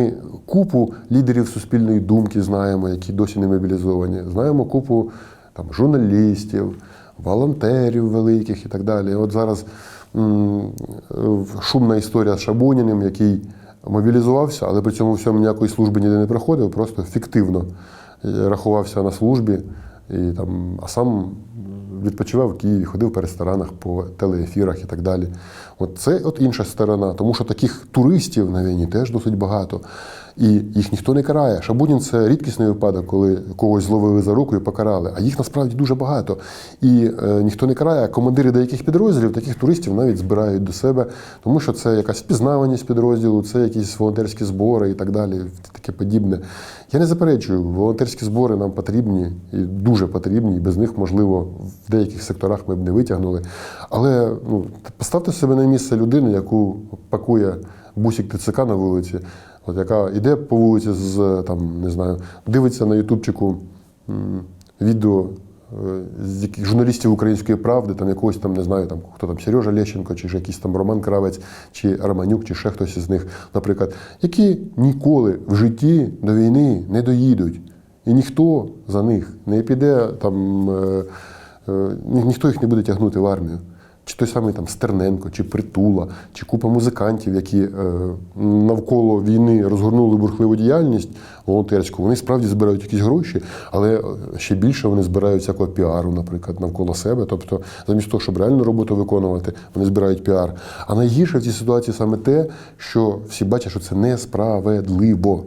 Ми купу лідерів суспільної думки знаємо, які досі не мобілізовані. Знаємо купу там, журналістів, волонтерів великих і так далі. От зараз шумна історія з Шабуніним, який мобілізувався, але при цьому всьому ніякої служби ніде не проходив, просто фіктивно е, рахувався на службі, і, там, а сам відпочивав в Києві, ходив по ресторанах, по телеефірах і так далі. От це от інша сторона, тому що таких туристів на війні теж досить багато. І їх ніхто не карає. Шабунін це рідкісний випадок, коли когось зловили за руку і покарали. А їх насправді дуже багато. І е, ніхто не карає. Командири деяких підрозділів таких туристів навіть збирають до себе, тому що це якась впізнаваність підрозділу, це якісь волонтерські збори і так далі, таке подібне. Я не заперечую, волонтерські збори нам потрібні і дуже потрібні, і без них, можливо, деяких секторах ми б не витягнули. Але ну, поставте себе на місце людини, яку пакує бусик ТЦК на вулиці, от яка йде по вулиці з там, не знаю, дивиться на Ютубчику відео е, з журналістів української правди, там якогось там, не знаю, там хто там Сережа Лещенко, чи ж якийсь там Роман Кравець, чи Романюк, чи ще хтось із них, наприклад, які ніколи в житті до війни не доїдуть. І ніхто за них не піде там, е, ні- ніхто їх не буде тягнути в армію. Чи той самий там Стерненко, чи Притула, чи купа музикантів, які е, навколо війни розгорнули бурхливу діяльність волонтерську, вони справді збирають якісь гроші, але е, ще більше вони збирають всякого піару, наприклад, навколо себе. Тобто, замість того, щоб реальну роботу виконувати, вони збирають піар. А найгірше в цій ситуації саме те, що всі бачать, що це несправедливо.